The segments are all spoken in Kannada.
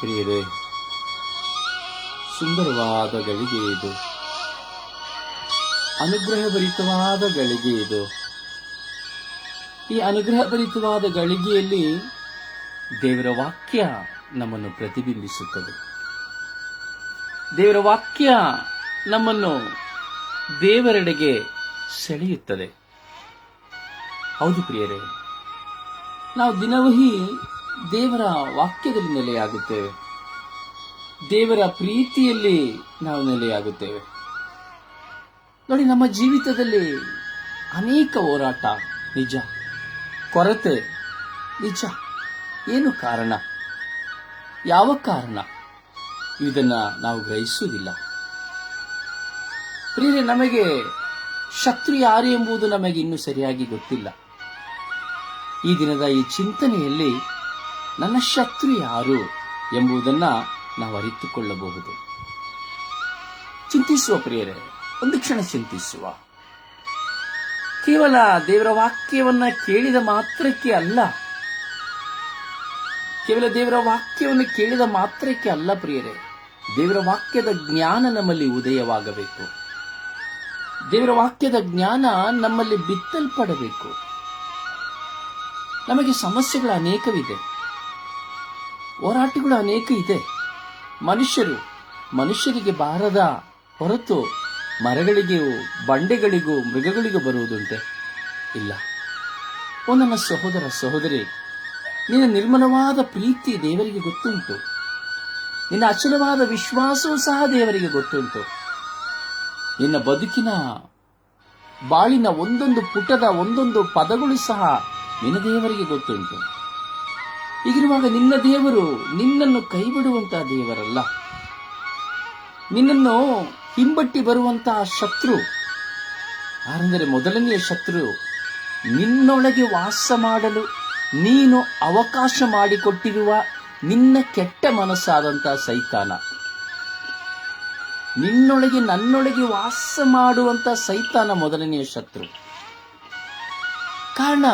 ಪ್ರಿಯರೇ, ಸುಂದರವಾದ ಗಳಿಗೆ ಇದು. ಅನುಗ್ರಹಭರಿತವಾದ ಗಳಿಗೆ ಇದು. ಈ ಅನುಗ್ರಹಭರಿತವಾದ ಗಳಿಗೆಯಲ್ಲಿ ದೇವರ ವಾಕ್ಯ ನಮ್ಮನ್ನು ಪ್ರತಿಬಿಂಬಿಸುತ್ತದೆ. ದೇವರ ವಾಕ್ಯ ನಮ್ಮನ್ನು ದೇವರೆಡೆಗೆ ಸೆಳೆಯುತ್ತದೆ. ಹೌದು ಪ್ರಿಯರೇ, ನಾವು ದಿನವಹಿ ದೇವರ ವಾಕ್ಯದಲ್ಲಿ ನೆಲೆಯಾಗುತ್ತೇವೆ. ದೇವರ ಪ್ರೀತಿಯಲ್ಲಿ ನಾವು ನೆಲೆಯಾಗುತ್ತೇವೆ. ನೋಡಿ, ನಮ್ಮ ಜೀವಿತದಲ್ಲಿ ಅನೇಕ ಹೋರಾಟ, ನಿಜ. ಕೊರತೆ, ನಿಜ. ಏನು ಕಾರಣ? ಯಾವ ಕಾರಣ? ಇದನ್ನ ನಾವು ಗ್ರಹಿಸುವುದಿಲ್ಲ. ಪ್ರಿಯರೇ, ನಮಗೆ ಶತ್ರು ಯಾರು ಎಂಬುದು ನಮಗೆ ಇನ್ನೂ ಸರಿಯಾಗಿ ಗೊತ್ತಿಲ್ಲ. ಈ ದಿನದ ಈ ಚಿಂತನೆಯಲ್ಲಿ ನನ್ನ ಶತ್ರು ಯಾರು ಎಂಬುದನ್ನ ನಾವು ಅರಿತುಕೊಳ್ಳಬಹುದು. ಚಿಂತಿಸುವ ಪ್ರಿಯರೇ, ಒಂದು ಕ್ಷಣ ಚಿಂತಿಸುವ. ಕೇವಲ ದೇವರ ವಾಕ್ಯವನ್ನ ಕೇಳಿದ ಮಾತ್ರಕ್ಕೆ ಅಲ್ಲ. ಕೇವಲ ದೇವರ ವಾಕ್ಯವನ್ನು ಕೇಳಿದ ಮಾತ್ರಕ್ಕೆ ಅಲ್ಲ ಪ್ರಿಯರೇ, ದೇವರ ವಾಕ್ಯದ ಜ್ಞಾನ ನಮ್ಮಲ್ಲಿ ಉದಯವಾಗಬೇಕು. ದೇವರ ವಾಕ್ಯದ ಜ್ಞಾನ ನಮ್ಮಲ್ಲಿ ಬಿತ್ತಲ್ಪಡಬೇಕು. ನಮಗೆ ಸಮಸ್ಯೆಗಳು ಅನೇಕವಿದೆ. ಹೋರಾಟಗಳು ಅನೇಕ ಇದೆ. ಮನುಷ್ಯರು ಮನುಷ್ಯರಿಗೆ ಬಾರದ ಹೊರತು ಮರಗಳಿಗೂ ಬಂಡೆಗಳಿಗೂ ಮೃಗಗಳಿಗೂ ಬರುವುದುಂಟೆ. ಇಲ್ಲ. ಓ ನನ್ನ ಸಹೋದರ ಸಹೋದರಿ, ನಿನ್ನ ನಿರ್ಮಲವಾದ ಪ್ರೀತಿ ದೇವರಿಗೆ ಗೊತ್ತುಂಟು. ನಿನ್ನ ಅಚಲವಾದ ವಿಶ್ವಾಸವೂ ಸಹ ದೇವರಿಗೆ ಗೊತ್ತುಂಟು. ನಿನ್ನ ಬದುಕಿನ ಬಾಳಿನ ಒಂದೊಂದು ಪುಟದ ಒಂದೊಂದು ಪದಗಳು ಸಹ ನಿನ್ನ ದೇವರಿಗೆ ಗೊತ್ತುಂಟು. ಹೀಗಿರುವಾಗ ನಿನ್ನ ದೇವರು ನಿನ್ನನ್ನು ಕೈಬಿಡುವಂತಹ ದೇವರಲ್ಲ. ನಿನ್ನನ್ನು ಹಿಂಬಟ್ಟಿ ಬರುವಂತಹ ಶತ್ರು. ಯಾರೆಂದರೆ ಮೊದಲನೆಯ ಶತ್ರು ನಿನ್ನೊಳಗೆ ವಾಸ ಮಾಡಲು ನೀನು ಅವಕಾಶ ಮಾಡಿಕೊಟ್ಟಿರುವ ನಿನ್ನ ಕೆಟ್ಟ ಮನಸ್ಸಾದಂತಹ ಸೈತಾನ. ನಿನ್ನೊಳಗೆ ನನ್ನೊಳಗೆ ವಾಸ ಮಾಡುವಂತ ಸೈತಾನ ಮೊದಲನೆಯ ಶತ್ರು. ಕಾರಣ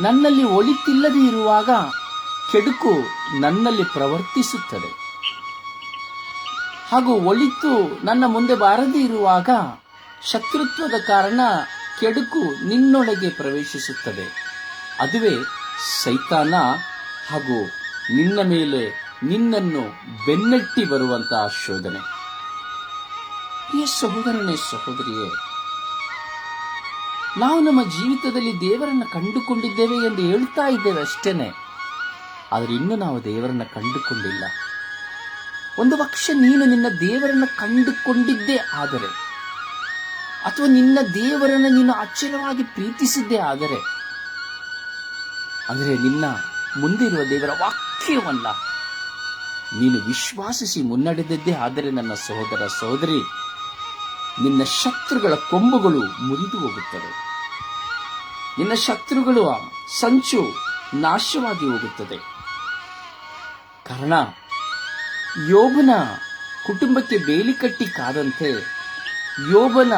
ನನ್ನಲ್ಲಿ ಒಳಿತಿಲ್ಲದೆ ಇರುವಾಗ ಕೆಡುಕು ನನ್ನಲ್ಲಿ ಪ್ರವರ್ತಿಸುತ್ತದೆ. ಹಾಗೂ ಒಳಿತು ನನ್ನ ಮುಂದೆ ಬಾರದೇ ಇರುವಾಗ ಶತ್ರುತ್ವದ ಕಾರಣ ಕೆಡುಕು ನಿನ್ನೊಳಗೆ ಪ್ರವೇಶಿಸುತ್ತದೆ. ಅದುವೇ ಸೈತಾನ ಹಾಗೂ ನಿನ್ನ ಮೇಲೆ ನಿನ್ನನ್ನು ಬೆನ್ನಟ್ಟಿ ಬರುವಂತಹ ಶೋಧನೆ. ಪ್ರಿಯ ಸಹೋದರನೇ ಸಹೋದರಿಯೇ, ನಾವು ನಮ್ಮ ಜೀವಿತದಲ್ಲಿ ದೇವರನ್ನು ಕಂಡುಕೊಂಡಿದ್ದೇವೆ ಎಂದು ಹೇಳ್ತಾ ಇದ್ದೇವೆ ಅಷ್ಟೇನೆ. ಆದರೆ ಇನ್ನೂ ನಾವು ದೇವರನ್ನ ಕಂಡುಕೊಂಡಿಲ್ಲ. ಒಂದು ಪಕ್ಷ ನೀನು ನಿನ್ನ ದೇವರನ್ನ ಕಂಡುಕೊಂಡಿದ್ದೇ ಆದರೆ, ಅಥವಾ ನಿನ್ನ ದೇವರನ್ನ ನೀನು ಅಚ್ಚರವಾಗಿ ಪ್ರೀತಿಸಿದ್ದೇ ಆದರೆ, ಅಂದರೆ ನಿನ್ನ ಮುಂದಿರುವ ದೇವರ ವಾಕ್ಯವಲ್ಲ. ನೀನು ವಿಶ್ವಾಸಿಸಿ ಮುನ್ನಡೆದಿದ್ದೇ ಆದರೆ ನನ್ನ ಸಹೋದರ ಸಹೋದರಿ, ನಿನ್ನ ಶತ್ರುಗಳ ಕೊಂಬುಗಳು ಮುರಿದು ಹೋಗುತ್ತವೆ. ನಿನ್ನ ಶತ್ರುಗಳು ಸಂಚು ನಾಶವಾಗಿ ಹೋಗುತ್ತದೆ. ಕಾರಣ, ಯೋಬನ ಕುಟುಂಬಕ್ಕೆ ಬೇಲಿ ಕಟ್ಟಿ ಕಾದಂತೆ ಯೋಬನ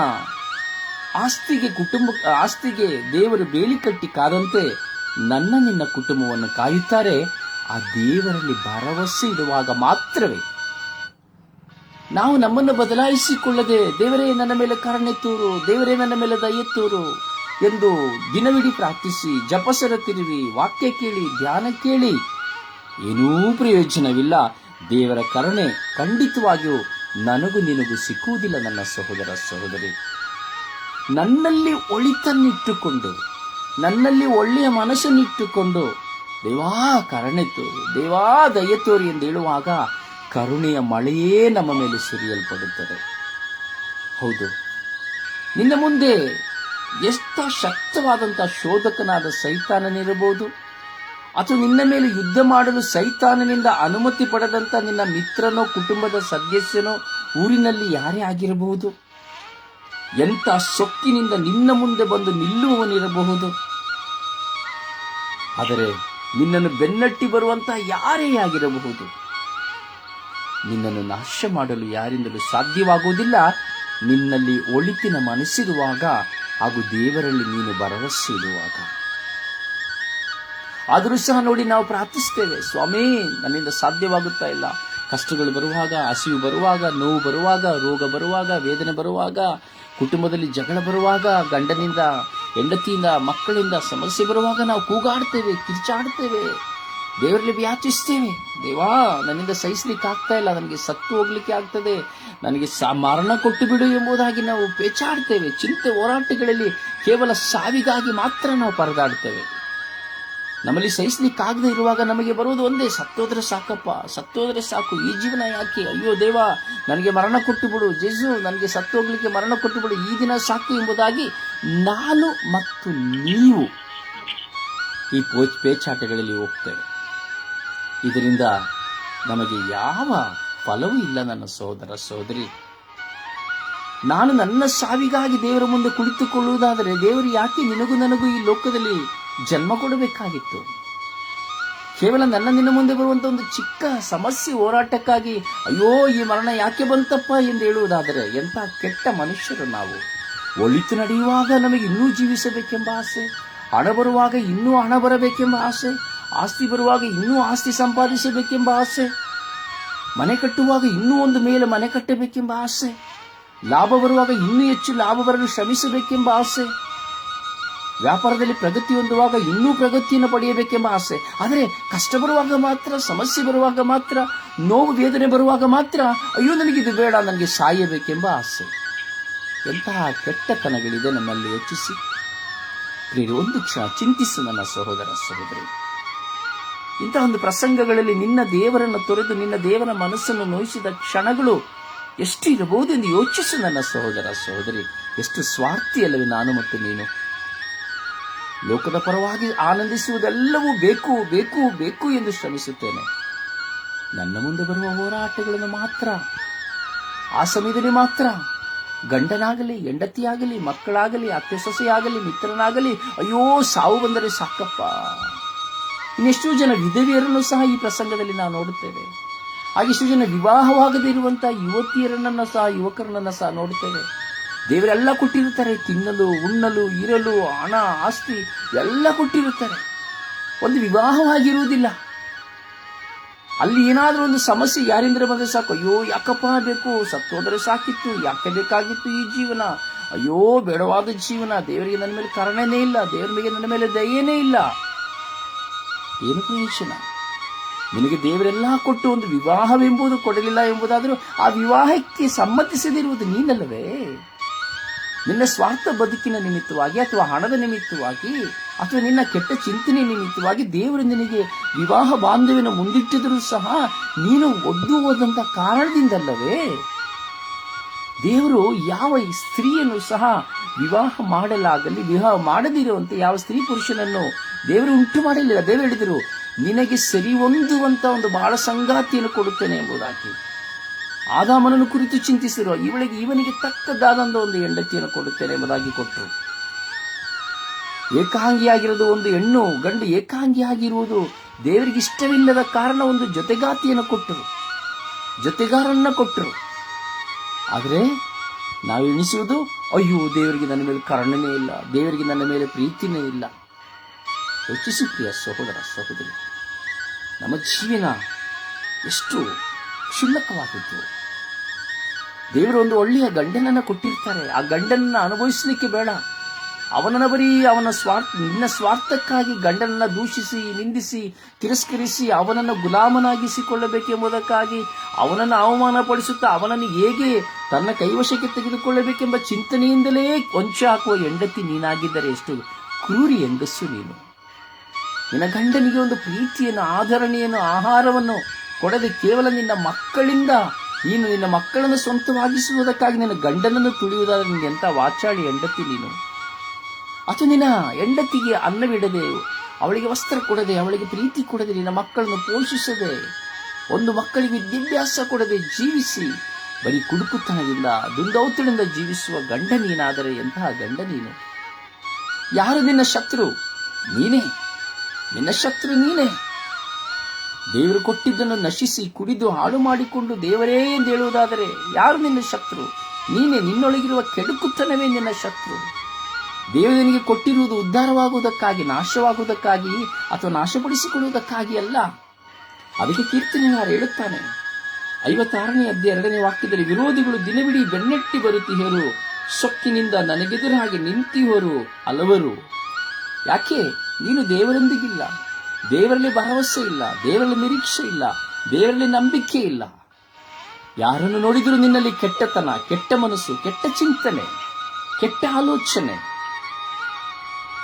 ಆಸ್ತಿಗೆ ಕುಟುಂಬ, ಆಸ್ತಿಗೆ ದೇವರು ಬೇಲಿ ಕಟ್ಟಿ ಕಾದಂತೆ ನನ್ನ ನಿನ್ನ ಕುಟುಂಬವನ್ನು ಕಾಯುತ್ತಾರೆ, ಆ ದೇವರಲ್ಲಿ ಭರವಸೆ ಇರುವಾಗ ಮಾತ್ರವೇ. ನಾವು ನಮ್ಮನ್ನು ಬದಲಾಯಿಸಿಕೊಳ್ಳದೆ ದೇವರೇ ನನ್ನ ಮೇಲೆ ಕರುಣೆ ತೂರು, ದೇವರೇ ನನ್ನ ಮೇಲೆ ದಯೆ ತೂರು ಎಂದು ದಿನವಿಡೀ ಪ್ರಾರ್ಥಿಸಿ ಜಪಸರ ತಿರುವಿ, ವಾಕ್ಯ ಕೇಳಿ, ಧ್ಯಾನ ಕೇಳಿ ಏನೂ ಪ್ರಯೋಜನವಿಲ್ಲ. ದೇವರ ಕರುಣೆ ಖಂಡಿತವಾಗಿಯೂ ನನಗೂ ನಿನಗೂ ಸಿಕ್ಕುವುದಿಲ್ಲ ನನ್ನ ಸಹೋದರ ಸಹೋದರಿ. ನನ್ನಲ್ಲಿ ಒಳಿತನ್ನಿಟ್ಟುಕೊಂಡು, ನನ್ನಲ್ಲಿ ಒಳ್ಳೆಯ ಮನಸ್ಸನ್ನಿಟ್ಟುಕೊಂಡು, ದೇವಾ ಕರುಣೆ ತೋರಿ, ದೇವಾ ದಯ ತೋರಿ ಎಂದು ಹೇಳುವಾಗ ಕರುಣೆಯ ಮಳೆಯೇ ನಮ್ಮ ಮೇಲೆ ಸುರಿಯಲ್ಪಡುತ್ತದೆ. ಹೌದು, ನಿನ್ನ ಮುಂದೆ ಎಷ್ಟು ಶಕ್ತವಾದಂಥ ಶೋಧಕನಾದ ಸೈತಾನನಿರಬಹುದು. ಅಥವಾ ನಿನ್ನ ಮೇಲೆ ಯುದ್ಧ ಮಾಡಲು ಸೈತಾನನಿಂದ ಅನುಮತಿ ಪಡೆದಂತ ನಿನ್ನ ಮಿತ್ರನೋ ಕುಟುಂಬದ ಸದಸ್ಯನೋ ಊರಿನಲ್ಲಿ ಯಾರೇ ಆಗಿರಬಹುದು. ಎಂಥ ಸೊಕ್ಕಿನಿಂದ ನಿನ್ನ ಮುಂದೆ ಬಂದು ನಿಲ್ಲುವವನಿರಬಹುದು. ಆದರೆ ನಿನ್ನನ್ನು ಬೆನ್ನಟ್ಟಿ ಬರುವಂತಹ ಯಾರೇ ಆಗಿರಬಹುದು. ನಿನ್ನನ್ನು ನಾಶ ಮಾಡಲು ಯಾರಿಂದಲೂ ಸಾಧ್ಯವಾಗುವುದಿಲ್ಲ. ನಿನ್ನಲ್ಲಿ ಒಳಿತಿನ ಮನಸ್ಸಿರುವಾಗ ಹಾಗೂ ದೇವರಲ್ಲಿ ನೀನು ಭರವಸೆ ಇಡುವಾಗ. ಆದರೂ ಸಹ ನೋಡಿ ನಾವು ಪ್ರಾರ್ಥಿಸ್ತೇವೆ ಸ್ವಾಮಿ, ನನ್ನಿಂದ ಸಾಧ್ಯವಾಗುತ್ತಾ ಇಲ್ಲ. ಕಷ್ಟಗಳು ಬರುವಾಗ, ಹಸಿವು ಬರುವಾಗ, ನೋವು ಬರುವಾಗ, ರೋಗ ಬರುವಾಗ, ವೇದನೆ ಬರುವಾಗ, ಕುಟುಂಬದಲ್ಲಿ ಜಗಳ ಬರುವಾಗ, ಗಂಡನಿಂದ, ಹೆಂಡತಿಯಿಂದ, ಮಕ್ಕಳಿಂದ ಸಮಸ್ಯೆ ಬರುವಾಗ ನಾವು ಕೂಗಾಡ್ತೇವೆ, ಕಿರ್ಚಾಡ್ತೇವೆ. ದೇವರಲ್ಲಿ ವ್ಯಾಚಿಸ್ತೇವೆ ದೇವಾ, ನನ್ನಿಂದ ಸಹಿಸ್ಲಿಕ್ಕೆ ಆಗ್ತಾ ಇಲ್ಲ, ನನಗೆ ಸತ್ತು ಹೋಗ್ಲಿಕ್ಕೆ ಆಗ್ತದೆ. ನನಗೆ ಸಾ, ಮರಣ ಕೊಟ್ಟು ಬಿಡು ಎಂಬುದಾಗಿ ನಾವು ಪೇಚಾಡ್ತೇವೆ. ಚಿಂತೆ ಹೋರಾಟಗಳಲ್ಲಿ ಕೇವಲ ಸಾವಿಗಾಗಿ ಮಾತ್ರ ನಾವು ಪರದಾಡ್ತೇವೆ. ನಮ್ಮಲ್ಲಿ ಸಹಿಸ್ಲಿಕ್ಕಾಗದೆ ಇರುವಾಗ ನಮಗೆ ಬರುವುದು ಒಂದೇ, ಸತ್ತೋದ್ರೆ ಸಾಕಪ್ಪ, ಸತ್ತೋದ್ರೆ ಸಾಕು. ಈ ಜೀವನ ಯಾಕೆ? ಅಯ್ಯೋ ದೇವ, ನನಗೆ ಮರಣ ಕೊಟ್ಟು ಬಿಡು ಜೇಸು, ನನಗೆ ಸತ್ತೋಗ್ಲಿಕ್ಕೆ ಮರಣ ಕೊಟ್ಟು ಬಿಡು ಈ ದಿನ ಸಾಕು ಎಂಬುದಾಗಿ ನಾನು ಮತ್ತು ನೀವು ಈ ಪೋಚ್ ಪೇಚಾಟಗಳಲ್ಲಿ ಹೋಗ್ತೇವೆ. ಇದರಿಂದ ನಮಗೆ ಯಾವ ಫಲವೂ ಇಲ್ಲ ನನ್ನ ಸಹೋದರ ಸಹೋದರಿ. ನಾನು ನನ್ನ ಸಾವಿಗಾಗಿ ದೇವರ ಮುಂದೆ ಕುಳಿತುಕೊಳ್ಳುವುದಾದರೆ ದೇವರು ಯಾಕೆ ನಿನಗೂ ನನಗೂ ಈ ಲೋಕದಲ್ಲಿ ಜನ್ಮ ಕೊಡಬೇಕಾಗಿತ್ತು. ಕೇವಲ ನನ್ನ ನಿನ್ನ ಮುಂದೆ ಬರುವಂತ ಒಂದು ಚಿಕ್ಕ ಸಮಸ್ಯೆ ಹೋರಾಟಕ್ಕಾಗಿ, ಅಯ್ಯೋ, ಈ ಮರಣ ಯಾಕೆ ಬಂತಪ್ಪ ಎಂದು ಹೇಳುವುದಾದರೆ, ಎಂಥ ಕೆಟ್ಟ ಮನುಷ್ಯರು ನಾವು. ಒಳಿತು ನಡೆಯುವಾಗ ನಮಗೆ ಇನ್ನೂ ಜೀವಿಸಬೇಕೆಂಬ ಆಸೆ, ಹಣ ಬರುವಾಗ ಇನ್ನೂ ಹಣ ಬರಬೇಕೆಂಬ ಆಸೆ, ಆಸ್ತಿ ಬರುವಾಗ ಇನ್ನೂ ಆಸ್ತಿ ಸಂಪಾದಿಸಬೇಕೆಂಬ ಆಸೆ, ಮನೆ ಕಟ್ಟುವಾಗ ಇನ್ನೂ ಒಂದು ಮೇಲೆ ಮನೆ ಕಟ್ಟಬೇಕೆಂಬ ಆಸೆ, ಲಾಭ ಬರುವಾಗ ಇನ್ನೂ ಹೆಚ್ಚು ಲಾಭ ಬರಲು ಶ್ರಮಿಸಬೇಕೆಂಬ ಆಸೆ ವ್ಯಾಪಾರದಲ್ಲಿ ಪ್ರಗತಿ ಹೊಂದುವಾಗ ಇನ್ನೂ ಪ್ರಗತಿಯನ್ನು ಪಡೆಯಬೇಕೆಂಬ ಆಸೆ. ಆದರೆ ಕಷ್ಟ ಬರುವಾಗ ಮಾತ್ರ, ಸಮಸ್ಯೆ ಬರುವಾಗ ಮಾತ್ರ, ನೋವು, ವೇದನೆ ಬರುವಾಗ ಮಾತ್ರ, ಅಯ್ಯೋ, ನನಗಿದು ಬೇಡ, ನನಗೆ ಸಾಯಬೇಕೆಂಬ ಆಸೆ. ಎಂತಹ ಕೆಟ್ಟತನಗಳಿದೆ ನಮ್ಮಲ್ಲಿ ಯೋಚಿಸಿ. ಪ್ರಿಯರು, ಒಂದು ಕ್ಷಣ ಚಿಂತಿಸು ನನ್ನ ಸಹೋದರ ಸಹೋದರಿ. ಇಂತಹ ಒಂದು ಪ್ರಸಂಗಗಳಲ್ಲಿ ನಿನ್ನ ದೇವರನ್ನು ತೊರೆದು ನಿನ್ನ ದೇವರ ಮನಸ್ಸನ್ನು ನೋಯಿಸಿದ ಕ್ಷಣಗಳು ಎಷ್ಟು ಇರಬಹುದು ಎಂದು ಯೋಚಿಸು ನನ್ನ ಸಹೋದರ ಸಹೋದರಿ. ಎಷ್ಟು ಸ್ವಾರ್ಥಿ ಅಲ್ಲವೇ ನಾನು ಮತ್ತು ನೀನು. ಲೋಕದ ಪರವಾಗಿ ಆನಂದಿಸುವುದೆಲ್ಲವೂ ಬೇಕು ಬೇಕು ಬೇಕು ಎಂದು ಶ್ರಮಿಸುತ್ತೇನೆ. ನನ್ನ ಮುಂದೆ ಬರುವ ಹೋರಾಟಗಳನ್ನು ಮಾತ್ರ ಆ ಸಮಯದಲ್ಲಿ ಮಾತ್ರ, ಗಂಡನಾಗಲಿ, ಹೆಂಡತಿಯಾಗಲಿ, ಮಕ್ಕಳಾಗಲಿ ಅತ್ತೆ ಸೊಸೆಯಾಗಲಿ ಮಿತ್ರನಾಗಲಿ, ಅಯ್ಯೋ, ಸಾವು ಬಂದರೆ ಸಾಕಪ್ಪ. ಇನ್ನೆಷ್ಟೋ ಜನ ವಿಧವೆಯರನ್ನು ಸಹ ಈ ಪ್ರಸಂಗದಲ್ಲಿ ನಾವು ನೋಡುತ್ತೇವೆ. ಹಾಗೆ ಇಷ್ಟು ಜನ ವಿವಾಹವಾಗದೇ ಇರುವಂತಹ ಯುವತಿಯರನ್ನ ಸಹ ಯುವಕರನ್ನ ಸಹ ನೋಡುತ್ತೇವೆ. ದೇವರೆಲ್ಲ ಕೊಟ್ಟಿರುತ್ತಾರೆ. ತಿನ್ನಲು, ಉಣ್ಣಲು, ಇರಲು, ಹಣ, ಆಸ್ತಿ ಎಲ್ಲ ಕೊಟ್ಟಿರುತ್ತಾರೆ. ಒಂದು ವಿವಾಹವಾಗಿರುವುದಿಲ್ಲ. ಅಲ್ಲಿ ಏನಾದರೂ ಒಂದು ಸಮಸ್ಯೆ ಯಾರಿಂದ್ರೆ ಬಂದರೆ ಸಾಕು. ಅಯ್ಯೋ, ಯಾಕಪ್ಪ ಬೇಕು? ಸತ್ತೋದ್ರೆ ಸಾಕಿತ್ತು. ಯಾಕೆ ಬೇಕಾಗಿತ್ತು ಈ ಜೀವನ? ಅಯ್ಯೋ, ಬೇಡವಾದ ಜೀವನ. ದೇವರಿಗೆ ನನ್ನ ಮೇಲೆ ಕಾರಣನೇ ಇಲ್ಲ. ದೇವರ ಮೇಲೆ ನನ್ನ ಮೇಲೆ ದಯೇನೇ ಇಲ್ಲ. ಏನು ಪ್ರಯೋಜನ? ನಿನಗೆ ದೇವರೆಲ್ಲ ಕೊಟ್ಟು ಒಂದು ವಿವಾಹವೆಂಬುದು ಕೊಡಲಿಲ್ಲ ಎಂಬುದಾದರೂ ಆ ವಿವಾಹಕ್ಕೆ ಸಮ್ಮತಿಸದಿರುವುದು ನೀನಲ್ಲವೇ? ನಿನ್ನ ಸ್ವಾರ್ಥ ಬದುಕಿನ ನಿಮಿತ್ತವಾಗಿ ಅಥವಾ ಹಣದ ನಿಮಿತ್ತವಾಗಿ ಅಥವಾ ನಿನ್ನ ಕೆಟ್ಟ ಚಿಂತನೆ ನಿಮಿತ್ತವಾಗಿ ದೇವರು ನಿನಗೆ ವಿವಾಹ ಬಾಂಧವ್ಯನ ಮುಂದಿಟ್ಟಿದ್ರೂ ಸಹ ನೀನು ಒಡ್ಡು ಕಾರಣದಿಂದಲ್ಲವೇ? ದೇವರು ಯಾವ ಸ್ತ್ರೀಯನ್ನು ಸಹ ವಿವಾಹ ಮಾಡಲಾಗಲಿ, ವಿವಾಹ ಮಾಡದಿರುವಂತೆ ಯಾವ ಸ್ತ್ರೀ ಪುರುಷನನ್ನು ದೇವರು ಉಂಟು ಮಾಡಲಿಲ್ಲ. ದೇವರು ಹೇಳಿದರು, ನಿನಗೆ ಸರಿ ಹೊಂದುವಂಥ ಒಂದು ಬಾಳ ಸಂಗಾತಿಯನ್ನು ಕೊಡುತ್ತೇನೆ ಎಂಬುದಾಗಿ. ಆದಾಮನನ್ನು ಕುರಿತು ಚಿಂತಿಸಿರುವ ಇವಳಿಗೆ ಇವನಿಗೆ ತಕ್ಕದ್ದಾದಂಥ ಒಂದು ಹೆಂಡತಿಯನ್ನು ಕೊಡುತ್ತೇನೆ ಎಂಬುದಾಗಿ ಕೊಟ್ಟರು. ಏಕಾಂಗಿಯಾಗಿರೋದು ಒಂದು ಹೆಣ್ಣು, ಗಂಡು ಏಕಾಂಗಿಯಾಗಿರುವುದು ದೇವರಿಗೆ ಇಷ್ಟವಿಲ್ಲದ ಕಾರಣ ಒಂದು ಜೊತೆಗಾತಿಯನ್ನು ಕೊಟ್ಟರು. ಜೊತೆಗಾರನ್ನ ಕೊಟ್ಟರು. ಆದರೆ ನಾವು ಎಣಿಸುವುದು, ಅಯ್ಯೋ, ದೇವರಿಗೆ ನನ್ನ ಮೇಲೆ ಕಾರಣನೇ ಇಲ್ಲ, ದೇವರಿಗೆ ನನ್ನ ಮೇಲೆ ಪ್ರೀತಿನೇ ಇಲ್ಲ. ಯೋಚಿಸಿ ಪ್ರಿಯ ಸಹೋದರ, ಸಹೋದರಿ. ನಮ್ಮ ಜೀವನ ಎಷ್ಟು ಕ್ಷುಲ್ಲಕವಾದದ್ದು ದೇವರು ಒಂದು ಒಳ್ಳೆಯ ಗಂಡನನ್ನು ಕೊಟ್ಟಿರ್ತಾರೆ. ಆ ಗಂಡನನ್ನು ಅನುಭವಿಸಲಿಕ್ಕೆ ಬೇಡ. ಅವನನ್ನು ಬರೀ ಅವನ ಸ್ವಾರ್ಥ, ನಿನ್ನ ಸ್ವಾರ್ಥಕ್ಕಾಗಿ ಗಂಡನನ್ನು ದೂಷಿಸಿ, ನಿಂದಿಸಿ, ತಿರಸ್ಕರಿಸಿ, ಅವನನ್ನು ಗುಲಾಮನಾಗಿಸಿಕೊಳ್ಳಬೇಕೆಂಬುದಕ್ಕಾಗಿ ಅವನನ್ನು ಅವಮಾನಪಡಿಸುತ್ತಾ, ಅವನನ್ನು ಹೇಗೆ ತನ್ನ ಕೈವಶಕ್ಕೆ ತೆಗೆದುಕೊಳ್ಳಬೇಕೆಂಬ ಚಿಂತನೆಯಿಂದಲೇ ಕೊಂಚ ಹಾಕುವ ಹೆಂಡತಿ ನೀನಾಗಿದ್ದರೆ ಎಷ್ಟು ಕ್ರೂರಿ ಹೆಂಗಸ್ಸು ನೀನು. ನಿನ್ನ ಗಂಡನಿಗೆ ಒಂದು ಪ್ರೀತಿಯನ್ನು ಆಧರಣೆಯನ್ನು ಆಹಾರವನ್ನು ಕೊಡದೆ ಕೇವಲ ನಿನ್ನ ಮಕ್ಕಳಿಂದ ನೀನು ನಿನ್ನ ಮಕ್ಕಳನ್ನು ಸ್ವಂತವಾಗಿಸುವುದಕ್ಕಾಗಿ ನಿನ್ನ ಗಂಡನನ್ನು ತುಳಿಯುವುದಾದ್ರೆ ನಿನ್ನ ಎಂಥ ವಾಚಾಳಿ ಹೆಂಡತಿ ನೀನು? ಅಥವಾ ನಿನ್ನ ಹೆಂಡತಿಗೆ ಅನ್ನವಿಡದೆ, ಅವಳಿಗೆ ವಸ್ತ್ರ ಕೊಡದೆ, ಅವಳಿಗೆ ಪ್ರೀತಿ ಕೊಡದೆ, ನಿನ್ನ ಮಕ್ಕಳನ್ನು ಪೋಷಿಸದೆ, ಒಂದು ಮಕ್ಕಳಿಗೆ ವಿದ್ಯಾಭ್ಯಾಸ ಕೊಡದೆ ಜೀವಿಸಿ, ಬರೀ ಕುಡುಕುತನದಿಂದ ದುಂದೌತಳಿಂದ ಜೀವಿಸುವ ಗಂಡ ನೀನಾದರೆ ಎಂತಹ ಗಂಡ ನೀನು? ಯಾರು ನಿನ್ನ ಶತ್ರು? ನೀನೇ. ನಿನ್ನ ಶತ್ರು ನೀನೇ. ದೇವರು ಕೊಟ್ಟಿದ್ದನ್ನು ನಶಿಸಿ ಕುಡಿದು ಹಾಳು ಮಾಡಿಕೊಂಡು ದೇವರೇ ಎಂದು ಹೇಳುವುದಾದರೆ ಯಾರು ನಿನ್ನ ಶತ್ರು? ನೀನೇ ನಿನ್ನೊಳಗಿರುವ ಕೆಡುಕುತನವೇ ನಿನ್ನ ಶತ್ರು. ದೇವನಿಗೆ ಕೊಟ್ಟಿರುವುದು ಉದ್ಧಾರವಾಗುವುದಕ್ಕಾಗಿ, ನಾಶವಾಗುವುದಕ್ಕಾಗಿ ಅಥವಾ ನಾಶಪಡಿಸಿಕೊಳ್ಳುವುದಕ್ಕಾಗಿ ಅಲ್ಲ. ಅದಕ್ಕೆ ಕೀರ್ತನೆಗಾರ ಹೇಳುತ್ತಾನೆ. ಐವತ್ತಾರನೇ ಅಧ್ಯಾಯ ಎರಡನೇ ವಾಕ್ಯದಲ್ಲಿ ವಿರೋಧಿಗಳು ದಿನವಿಡೀ ಬೆನ್ನಟ್ಟಿ ಬರುತ್ತಿಹರು ಸೊಕ್ಕಿನಿಂದ ನನಗೆದುರಾಗಿ ನಿಂತಿಹೋರು ಹಲವರು ಯಾಕೆ? ನೀನು ದೇವರೊಂದಿಗಿಲ್ಲ. ದೇವರಲ್ಲಿ ಭರವಸೆ ಇಲ್ಲ, ದೇವರಲ್ಲಿ ನಿರೀಕ್ಷೆ ಇಲ್ಲ, ದೇವರಲ್ಲಿ ನಂಬಿಕೆ ಇಲ್ಲ. ಯಾರನ್ನು ನೋಡಿದರೂ ನಿನ್ನಲ್ಲಿ ಕೆಟ್ಟತನ, ಕೆಟ್ಟ ಮನಸ್ಸು, ಕೆಟ್ಟ ಚಿಂತನೆ, ಕೆಟ್ಟ ಆಲೋಚನೆ.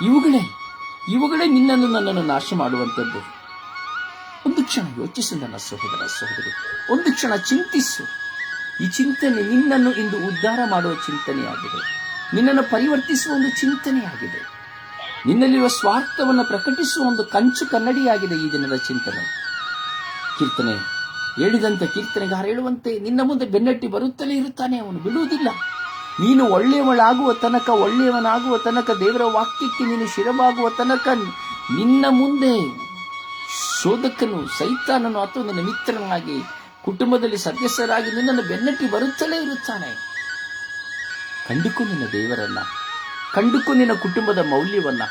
ಇವುಗಳೇ ಇವುಗಳೇ ನಿನ್ನನ್ನು ನನ್ನನ್ನು ನಾಶ ಮಾಡುವಂಥದ್ದು. ಒಂದು ಕ್ಷಣ ಯೋಚಿಸು ನನ್ನ ಸಹೋದರ ಸಹೋದರಿ, ಒಂದು ಕ್ಷಣ ಚಿಂತಿಸು. ಈ ಚಿಂತನೆ ನಿನ್ನನ್ನು ಇಂದು ಉದ್ಧಾರ ಮಾಡುವ ಚಿಂತನೆಯಾಗಿದೆ. ನಿನ್ನನ್ನು ಪರಿವರ್ತಿಸುವ ಒಂದು ಚಿಂತನೆಯಾಗಿದೆ. ನಿನ್ನಲ್ಲಿರುವ ಸ್ವಾರ್ಥವನ್ನು ಪ್ರಕಟಿಸುವ ಒಂದು ಕಂಚು ಕನ್ನಡಿಯಾಗಿದೆ ಈ ದಿನದ ಚಿಂತನೆ. ಕೀರ್ತನೆ ಹೇಳಿದಂತೆ ಕೀರ್ತನೆಗಾರ ಹೇಳುವಂತೆ ನಿನ್ನ ಮುಂದೆ ಬೆನ್ನಟ್ಟಿ ಬರುತ್ತಲೇ ಇರುತ್ತಾನೆ, ಅವನು ಬಿಡುವುದಿಲ್ಲ ನೀನು ಒಳ್ಳೆಯವಳಾಗುವ ತನಕ, ಒಳ್ಳೆಯವನಾಗುವ ತನಕ, ದೇವರ ವಾಕ್ಯಕ್ಕೆ ನೀನು ಶಿರವಾಗುವ ತನಕ ನಿನ್ನ ಮುಂದೆ ಶೋಧಕನು, ಸೈತಾನನು ಅಥವಾ ನಿನ್ನ ಮಿತ್ರನಾಗಿ, ಕುಟುಂಬದಲ್ಲಿ ಸದಸ್ಯರಾಗಿ ನಿನ್ನನ್ನು ಬೆನ್ನಟ್ಟಿ ಬರುತ್ತಲೇ ಇರುತ್ತಾನೆ. ಕಂಡುಕೊ ನಿನ್ನ ದೇವರನ್ನ. ಕಂಡುಕೊ ನಿನ್ನ ಕುಟುಂಬದ ಮೌಲ್ಯವನ್ನ,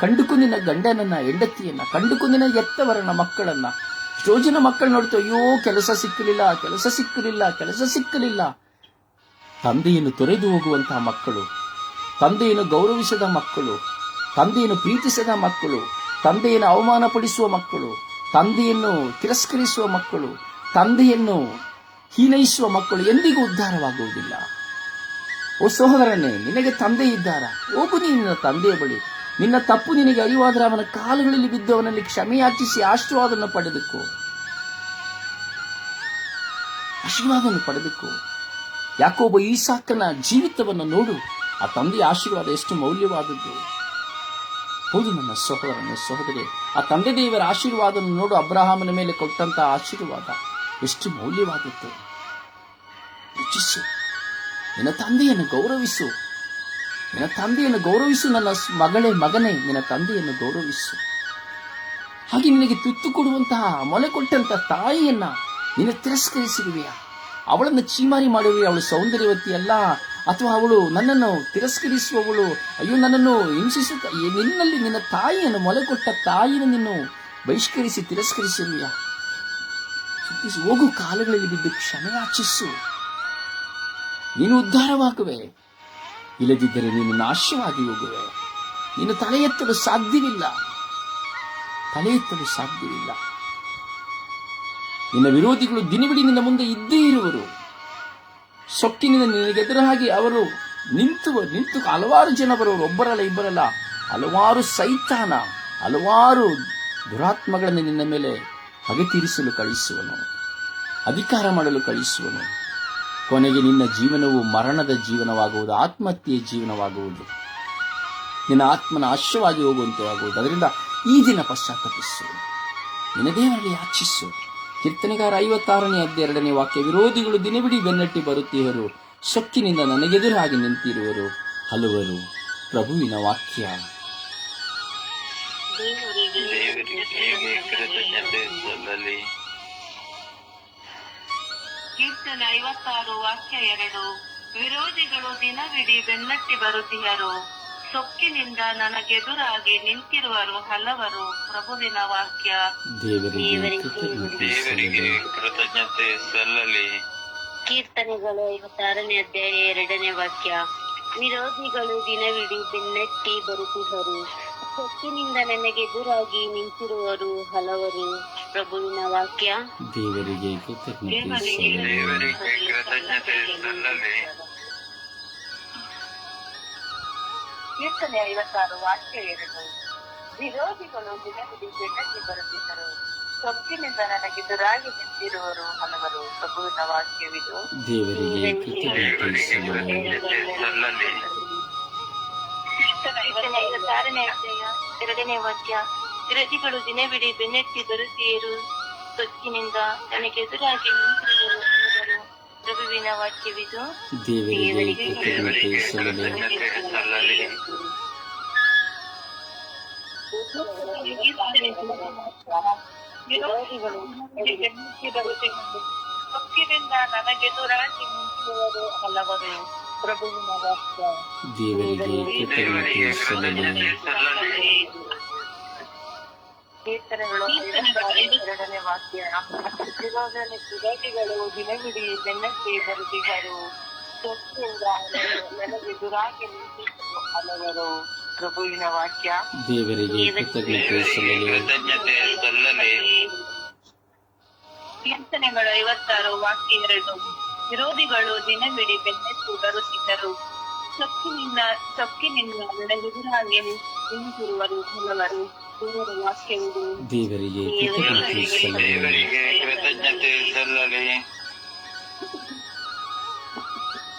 ಕಂಡುಕು ನಿನ್ನ ಗಂಡನನ್ನ, ಹೆಂಡತಿಯನ್ನ, ಕಂಡುಕು ನಿನ್ನ ಎತ್ತವರನ್ನ ಮಕ್ಕಳನ್ನ. ಎಷ್ಟೋ ಜನ ಮಕ್ಕಳು ನೋಡ್ತೇವೆ, ಅಯ್ಯೋ, ಕೆಲಸ ಸಿಕ್ಕಲಿಲ್ಲ ಕೆಲಸ ಸಿಕ್ಕಲಿಲ್ಲ ಕೆಲಸ ಸಿಕ್ಕಲಿಲ್ಲ. ತಂದೆಯನ್ನು ತೊರೆದು ಹೋಗುವಂತಹ ಮಕ್ಕಳು, ತಂದೆಯನ್ನು ಗೌರವಿಸದ ಮಕ್ಕಳು, ತಂದೆಯನ್ನು ಪ್ರೀತಿಸದ ಮಕ್ಕಳು, ತಂದೆಯನ್ನು ಅವಮಾನಪಡಿಸುವ ಮಕ್ಕಳು, ತಂದೆಯನ್ನು ತಿರಸ್ಕರಿಸುವ ಮಕ್ಕಳು, ತಂದೆಯನ್ನು ಹೀನೈಸುವ ಮಕ್ಕಳು ಎಂದಿಗೂ ಉದ್ಧಾರವಾಗುವುದಿಲ್ಲ. ಓ ಸಹೋದರನೇ ನಿನಗೆ ತಂದೆ ಇದ್ದಾರ? ಹೋಗು ನೀನು ನಿನ್ನ ತಂದೆಯ ಬಳಿ. ನಿನ್ನ ತಪ್ಪು ನಿನಗೆ ಅರಿವಾದರೆ ಅವನ ಕಾಲುಗಳಲ್ಲಿ ಬಿದ್ದು ಅವನಲ್ಲಿ ಕ್ಷಮೆಯಾಚಿಸಿ ಆಶೀರ್ವಾದವನ್ನು ಪಡೆದುಕೋ. ಆಶೀರ್ವಾದವನ್ನು ಪಡೆದುಕೋ. ಈ ಸಾಕನ ಜೀವಿತವನ್ನು ನೋಡು. ಆ ತಂದೆಯ ಆಶೀರ್ವಾದ ಎಷ್ಟು ಮೌಲ್ಯವಾದದ್ದು. ಹೌದು ನನ್ನ ಸಹೋದರನ, ಸಹೋದರಿ. ಆ ತಂದೆ ದೇವರ ಆಶೀರ್ವಾದವನ್ನು ನೋಡು. ಅಬ್ರಹಾಮನ ಮೇಲೆ ಕೊಟ್ಟಂತ ಆಶೀರ್ವಾದ ಎಷ್ಟು ಮೌಲ್ಯವಾದದ್ದು. ನಿನ್ನ ತಂದೆಯನ್ನು ಗೌರವಿಸು. ನಿನ್ನ ತಂದೆಯನ್ನು ಗೌರವಿಸು, ನನ್ನ ಮಗಳೇ, ಮಗನೇ, ನಿನ್ನ ತಂದೆಯನ್ನು ಗೌರವಿಸು. ಹಾಗೆ ನಿನಗೆ ತುತ್ತು ಕೊಡುವಂತಹ, ಮೊಲೆ ಕೊಟ್ಟಂತಹ ತಾಯಿಯನ್ನ ನೀನು ತಿರಸ್ಕರಿಸಿರುವೆಯಾ? ಅವಳನ್ನು ಚೀಮಾರಿ ಮಾಡುವೆ ಅವಳು ಸೌಂದರ್ಯವತಿ ಅಲ್ಲ. ಅಥವಾ ಅವಳು ನನ್ನನ್ನು ತಿರಸ್ಕರಿಸುವವಳು? ಅಯ್ಯೋ, ನನ್ನನ್ನು ಹಿಂಸಿಸುತ್ತ ನಿನ್ನಲ್ಲಿ ನಿನ್ನ ತಾಯಿಯನ್ನು ಮೊಲೆ ಕೊಟ್ಟ ತಾಯಿಯನ್ನು ನೀನು ಬಹಿಷ್ಕರಿಸಿ, ತಿರಸ್ಕರಿಸಿರುವೆಯಾ? ಹೋಗು, ಕಾಲುಗಳಲ್ಲಿ ಬಿದ್ದು ಕ್ಷಮೆಯಾಚಿಸು ನೀನು ಉದ್ಧಾರವಾಗುವೆ. ಇಲ್ಲದಿದ್ದರೆ ನೀನು ನಾಶವಾಗಿ ಹೋಗುವೆ. ನೀನು ತಲೆ ಎತ್ತಲು ಸಾಧ್ಯವಿಲ್ಲ. ತಲೆ ಎತ್ತಲು ಸಾಧ್ಯವಿಲ್ಲ. ನಿನ್ನ ವಿರೋಧಿಗಳು ದಿನವಿಡಿ ನಿನ್ನ ಮುಂದೆ ಇದ್ದೇ ಇರುವರು. ಸೊಕ್ಕಿನಿಂದ ಹಾಗೆ ಅವರು ನಿಂತು ನಿಂತು ಹಲವಾರು ಜನ ಬರುವರು. ಒಬ್ಬರಲ್ಲ ಇಬ್ಬರಲ್ಲ, ಹಲವಾರು ಸೈತಾನ, ಹಲವಾರು ದುರಾತ್ಮಗಳನ್ನು ನಿನ್ನ ಮೇಲೆ ಹಗೆ ತೀರಿಸಲು ಕಳಿಸುವನು ಅಧಿಕಾರ ಮಾಡಲು ಕಳಿಸುವನು ಕೊನೆಗೆ ನಿನ್ನ ಜೀವನವು ಮರಣದ ಜೀವನವಾಗುವುದು, ಆತ್ಮಹತ್ಯೆಯ ಜೀವನವಾಗುವುದು. ನಿನ್ನ ಆತ್ಮನ ಆಶ್ರವಾಗಿ ಹೋಗುವಂತೆ ಆಗುವುದು. ಅದರಿಂದ ಈ ದಿನ ಪಶ್ಚಾತ್ತಾಪಿಸು. ನಿನ್ನ ದೇವರಲ್ಲಿ ಯಾಚಿಸು. ಕೀರ್ತನೆಗಾರ ಐವತ್ತಾರನೇ ಹದಿನೆರಡನೇ ವಾಕ್ಯ, ವಿರೋಧಿಗಳು ದಿನವಿಡೀ ಬೆನ್ನಟ್ಟಿ ಬರುತ್ತಿರುವರು ಸೊಕ್ಕಿನಿಂದ ನನಗೆದುರಾಗಿ ನಿಂತಿರುವರು. ಹಲವರು. ಪ್ರಭುವಿನ ವಾಕ್ಯ. ಕೀರ್ತನೆ ಐವತ್ತಾರು ವಾಕ್ಯ ಎರಡು. ವಿರೋಧಿಗಳು ದಿನವಿಡೀ ಬೆನ್ನಟ್ಟಿ ಬರುತ್ತಿಯರು ಸೊಕ್ಕಿನಿಂದ ನನಗೆದುರಾಗಿ ನಿಂತಿರುವರು ಹಲವರು. ಪ್ರಭುವಿನ ವಾಕ್ಯ. ದೇವರಿಗೆ ಕೃತಜ್ಞತೆ ಸಲ್ಲಲಿ. ಕೀರ್ತನೆಗಳು ಐವತ್ತಾರನೇ ಅಧ್ಯಾಯ ಎರಡನೇ ವಾಕ್ಯ. ವಿರೋಧಿಗಳು ದಿನವಿಡೀ ಬೆನ್ನಟ್ಟಿ ಬರುತ್ತಿದ್ದರು. ಸೊಕ್ಕಿನಿಂದ ನನಗೆದುರಾಗಿ ನಿಂತಿರುವರು ಹಲವರು. ಪ್ರಭುವಿನ ವಾಕ್ಯ ದೇವರಿಗೆ ಕೃತಜ್ಞತೆ ದೇವರಿಗೆ ಸಲ್ಲಲಿ. ದೇವರಿಗೆ ಕೃತಜ್ಞತೆ ಸಲ್ಲಲಿ ಕೀರ್ತನೆ ಐವತ್ತಾರು ವಾಕ್ಯ ಎರಡು ವಿರೋಧಿಗಳು ದಿನವಿಡೀ ಬೆನ್ನಟ್ಟಿ ಬರುತ್ತಿದ್ದರು ಸೊಕ್ಕಿನಿಂದ ನನಗೆದುರಾಗಿ ನಿಂತಿರುವರು ಹಲವರು ಪ್ರಭುವಿನ ವಾಕ್ಯವಿದು ದೇವರಿಗೆ ಕೃತಜ್ಞತೆ ಸಲ್ಲಲಿ. ಕೃತಜ್ಞತೆ ಸಲ್ಲಲಿ ಕೀರ್ತನೆ ಐವತ್ತಾರನೇ ಅಧ್ಯಾಯ ಎರಡನೇ ವಾಕ್ಯ ವಿರೋಧಿಗಳು ದಿನವಿಡೀ ಬೆನ್ನಟ್ಟಿ ಬರುತ್ತೀರು ಸೊಕ್ಕಿನಿಂದ ನನಗೆದುರಾಗಿ ನಿಂತಿರುವರು ಹಲವರು ಪ್ರಭುವಿನ ವಾಕ್ಯವಿದು ದೇವರಿಗೆ ಕೃತಜ್ಞತೆ ದೇವರಿಗೆ ಸಲ್ಲಲಿ. ಕೃತಜ್ಞತೆ ಸಲ್ಲಲಿ ವಿರೋಧಿಗಳು ಬೆನ್ನಟ್ಟಿ ಬರುತ್ತಿದ್ದರು ಸೊಕ್ಕಿನಿಂದ ನನಗೆದುರಾಗಿ ನಿಂತಿರುವರು ಹಲವರು ಪ್ರಭುವಿನ ವಾಕ್ಯ ದೇವರಿಗೆ ಕೃತಜ್ಞತೆ ಸಲ್ಲಲಿ ಸಲ್ಲಲಿ ಕೀರ್ತನೆಗಳು ಎರಡನೇ ವಾಕ್ಯ ವಿರೋಧನೆ ವಿರೋಧಿಗಳು ದಿನವಿಡೀ ಬೆನ್ನತ್ತಿ ಬರುತ್ತಿದ್ದರು. ಸೊಕ್ಕಿನಿಂದ ನನಗೆದುರಾಗಿ ನಿಂತಿದ್ದರು ಹಲವರು. ಪ್ರಭುವಿನ ವಾಕ್ಯ. ದೇವರಿಗೆ ಕೃತಜ್ಞತೆ ಸಲ್ಲಲಿ ಕೃತಜ್ಞತೆ ಸಲ್ಲಲಿ. ಕೀರ್ತನೆಗಳು ಐವತ್ತಾರು ವಾಕ್ಯ ಎರಡು. ವಿರೋಧಿಗಳು ದಿನವಿಡೀ ಬೆನ್ನತ್ತಿ ಬರುತ್ತಿದ್ದರು. ಸೊಕ್ಕಿನಿಂದ ಸೊಕ್ಕಿನಿಂದ ನನಗೆದುರಾಗಿ ನಿಂತಿರುವರು ಹಲವರು. ದೇವರ ವಾಕ್ಯವಿದು ದೇವರಿಗೆ ಕೃತಜ್ಞತೆ ಸಲ್ಲಲಿ ದೇವರಿಗೆ ಕೃತಜ್ಞತೆ ಸಲ್ಲಲಿ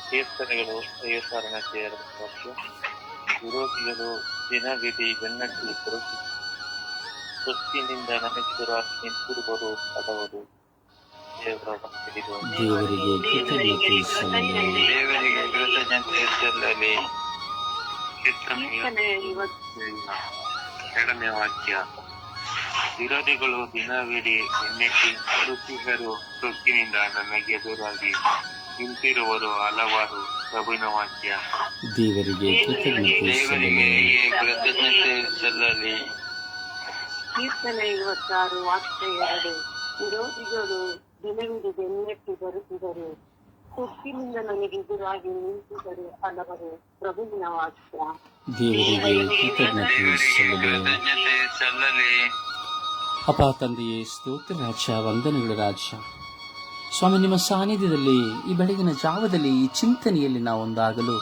ಕೀರ್ತನೆಗಳು ಐವತ್ತಾರನೇ ಎರಡು ವಾಕ್ಯ ವಿರೋಧಿಗಳು ದಿನವಿಡೀ ಬೆನ್ನಟ್ಟಿ ಬರುತ್ತಿ ಸೊತ್ತಿನಿಂದ ನನಗೆದುರಾಗಿ ನಿಂತಿರುವರು ಹಲವರು ದೇವರ ಭಕ್ತರಿದು ದೇವರಿಗೆ ಕೃತಜ್ಞತೆ ಸಲ್ಲಲಿ ದೇವರಿಗೆ ಕೃತಜ್ಞತೆ ಸಲ್ಲಲಿ ಕೀರ್ತನೆ ಎರಡನೇ ವಾಕ್ಯ. ವಿರೋಧಿಗಳು ದಿನವಿಡೀ ಎನ್ನೆಟ್ಟಿ ಬರುತ್ತಿದ್ದರು ಸೊಕ್ಕಿನಿಂದ ನನಗೆ ಎದುರಾಗಿ ನಿಂತಿರುವರು ಹಲವಾರು ಪ್ರಭುವಿನ ವಾಕ್ಯ. ದೇವರಿಗೆ ದೇವರಿಗೆ ಕೃತಜ್ಞತೆ ಸಲ್ಲಲಿ. ಕೀರ್ತನೆ ಇವತ್ತಾರು ವಾಕ್ಯ ಎರಡು. ವಿರೋಧಿಗಳು ದಿನವಿಡೀ ಬೆನ್ನಟ್ಟಿ ಬರುತ್ತಿದ್ದರು. ಸೊಕ್ಕಿನಿಂದ ನನಗೆ ಎದುರಾಗಿ ನಿಂತಿದ್ದರೆ ಹಲವರು ಪ್ರಭುವಿನ ವಾಕ್ಯ ದೇವರಿಗೆ ಕೃತಜ್ಞತೆ ಸಲ್ಲಲಿ. ಅಪ ತಂದೆಯೇ ಸ್ತೋತ್ರ ರಾಜ್ಯ ವಂದನೆಗಳು ರಾಜ್ಯ. ಸ್ವಾಮಿ ನಿಮ್ಮ ಸಾನ್ನಿಧ್ಯದಲ್ಲಿ ಈ ಬೆಳಗಿನ ಜಾವದಲ್ಲಿ ಈ ಚಿಂತನೆಯಲ್ಲಿ ನಾವು ಒಂದಾಗಲು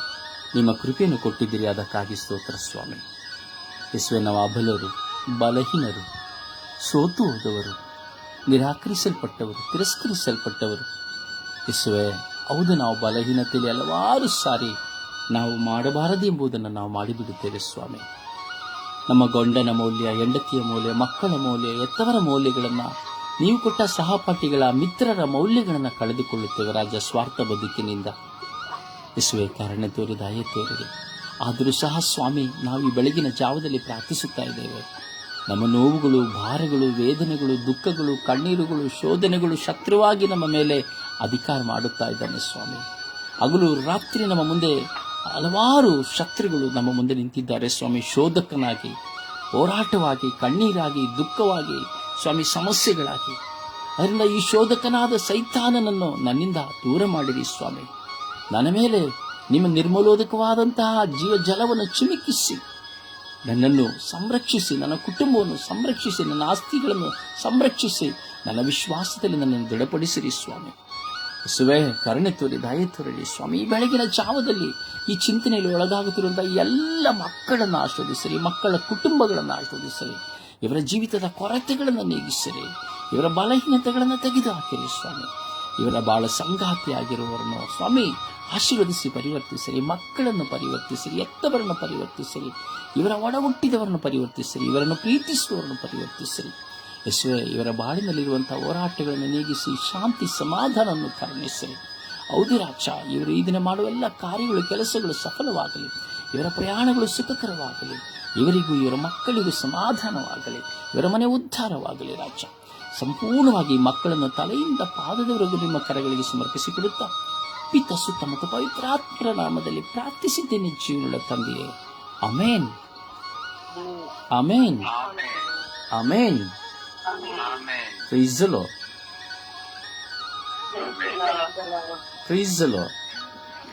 ನಿಮ್ಮ ಕೃಪೆಯನ್ನು ಕೊಟ್ಟಿದ್ದೀರಿ. ಅದಕ್ಕಾಗಿ ಸ್ತೋತ್ರ ಸ್ವಾಮಿ. ಯೇಸುವೆ ನಾವು ಅಬಲರು ಬಲಹೀನರು ಸೋತು ಹೋದವರು ನಿರಾಕರಿಸಲ್ಪಟ್ಟವರು ತಿರಸ್ಕರಿಸಲ್ಪಟ್ಟವರು. ಯೇಸುವೆ ಹೌದು, ನಾವು ಬಲಹೀನತೆಯಲ್ಲಿ ಹಲವಾರು ಸಾರಿ ನಾವು ಮಾಡಬಾರದು ಎಂಬುದನ್ನು ನಾವು ಮಾಡಿಬಿಡುತ್ತೇವೆ ಸ್ವಾಮಿ. ನಮ್ಮ ಗಂಡನ ಮೌಲ್ಯ, ಹೆಂಡತಿಯ ಮೌಲ್ಯ, ಮಕ್ಕಳ ಮೌಲ್ಯ ಎತ್ತವರ ಮೌಲ್ಯಗಳನ್ನು ನೀವು ಕೊಟ್ಟ ಸಹಪಾಠಿಗಳ ಮಿತ್ರರ ಮೌಲ್ಯಗಳನ್ನು ಕಳೆದುಕೊಳ್ಳುತ್ತೇವೆ ರಾಜ ಸ್ವಾರ್ಥ ಬದುಕಿನಿಂದ. ಇಸುವೆ ಕಾರಣ ತೋರಿ ತೋರಿದೆ. ಆದರೂ ಸಹ ಸ್ವಾಮಿ, ನಾವು ಈ ಬೆಳಗಿನ ಜಾವದಲ್ಲಿ ಪ್ರಾರ್ಥಿಸುತ್ತಾ ಇದ್ದೇವೆ. ನಮ್ಮ ನೋವುಗಳು, ಭಾರಗಳು, ವೇದನೆಗಳು, ದುಃಖಗಳು, ಕಣ್ಣೀರುಗಳು, ಶೋಧನೆಗಳು ಶತ್ರುವಾಗಿ ನಮ್ಮ ಮೇಲೆ ಅಧಿಕಾರ ಮಾಡುತ್ತಾ ಇದ್ದಾನೆ ಸ್ವಾಮಿ. ಹಗಲು ರಾತ್ರಿ ನಮ್ಮ ಮುಂದೆ ಹಲವಾರು ಶತ್ರುಗಳು ನಮ್ಮ ಮುಂದೆ ನಿಂತಿದ್ದಾರೆ ಸ್ವಾಮಿ. ಶೋಧಕನಾಗಿ, ಹೋರಾಟವಾಗಿ, ಕಣ್ಣೀರಾಗಿ, ದುಃಖವಾಗಿ, ಸ್ವಾಮಿ, ಸಮಸ್ಯೆಗಳಾಗಿ. ಅದರಿಂದ ಈ ಶೋಧಕನಾದ ಸೈತಾನನನ್ನು ನನ್ನಿಂದ ದೂರ ಮಾಡಿರಿ ಸ್ವಾಮಿ. ನನ್ನ ಮೇಲೆ ನಿಮ್ಮ ನಿರ್ಮಲೋದಕವಾದಂತಹ ಜೀವ ಜಲವನ್ನು ಚಿಮುಕಿಸಿ. ನನ್ನನ್ನು ಸಂರಕ್ಷಿಸಿ, ನನ್ನ ಕುಟುಂಬವನ್ನು ಸಂರಕ್ಷಿಸಿ, ನನ್ನ ಆಸ್ತಿಗಳನ್ನು ಸಂರಕ್ಷಿಸಿ, ನನ್ನ ವಿಶ್ವಾಸದಲ್ಲಿ ನನ್ನನ್ನು ದೃಢಪಡಿಸಿರಿ ಸ್ವಾಮಿ. ಸುವೆ ಕರುಣೆ ತೋರಿ, ದಯೆ ತೋರಲಿ ಸ್ವಾಮಿ. ಈ ಬೆಳಗಿನ ಜಾವದಲ್ಲಿ ಈ ಚಿಂತನೆಯಲ್ಲಿ ಒಳಗಾಗುತ್ತಿರುವಂಥ ಎಲ್ಲ ಮಕ್ಕಳನ್ನು ಆಸ್ವಾದಿಸಿರಿ ಮಕ್ಕಳ ಕುಟುಂಬಗಳನ್ನು ಆಸ್ವಾದಿಸಿರಿ ಇವರ ಜೀವಿತದ ಕೊರತೆಗಳನ್ನು ನೀಗಿಸಿರಿ, ಇವರ ಬಲಹೀನತೆಗಳನ್ನು ತೆಗೆದುಹಾಕಿರಿ ಸ್ವಾಮಿ. ಇವರ ಬಾಳ ಸಂಗಾತಿಯಾಗಿರುವವರನ್ನು ಸ್ವಾಮಿ ಆಶೀರ್ವದಿಸಿ, ಪರಿವರ್ತಿಸಿರಿ. ಮಕ್ಕಳನ್ನು ಪರಿವರ್ತಿಸಿರಿ, ಎತ್ತವರನ್ನು ಪರಿವರ್ತಿಸಿರಿ. ಇವರ ಒಡ ಹುಟ್ಟಿದವರನ್ನು ಪರಿವರ್ತಿಸಿರಿ, ಇವರನ್ನು ಪ್ರೀತಿಸುವವರನ್ನು ಪರಿವರ್ತಿಸಿರಿ. ಯಶುವೆ ಇವರ ಬಾಳಿನಲ್ಲಿರುವಂಥ ಹೋರಾಟಗಳನ್ನು ನೀಗಿಸಿ, ಶಾಂತಿ, ಸಮಾಧಾನವನ್ನು ಕರುಣಿಸಿರಿ. ಹೌದು ರಾಕ್ಷ ಇವರು ಈ ದಿನ ಮಾಡುವ ಎಲ್ಲ ಕಾರ್ಯಗಳು, ಕೆಲಸಗಳು ಸಫಲವಾಗಲಿ. ಇವರ ಪ್ರಯಾಣಗಳು ಸುಖಕರವಾಗಲಿ. ಇವರಿಗೂ, ಇವರ ಮಕ್ಕಳಿಗೂ ಸಮಾಧಾನವಾಗಲಿ. ಇವರ ಮನೆ ಉದ್ಧಾರವಾಗಲಿ ರಾಜ. ಸಂಪೂರ್ಣವಾಗಿ ಮಕ್ಕಳನ್ನು ತಲೆಯಿಂದ ಪಾದದವರೆಗೂ ನಿಮ್ಮ ಕರಗಳಿಗೆ ಸಮರ್ಪಿಸಿಕೊಡುತ್ತಾ ಪಿತ ಸುತ್ತ ಮತ್ತು ಪವಿತ್ರಾತ್ಮರ ನಾಮದಲ್ಲಿ ಪ್ರಾರ್ಥಿಸಿದ್ದೇನೆ ಜೀವನದ ತಂದೆಯೇ amen amen amen amen Praise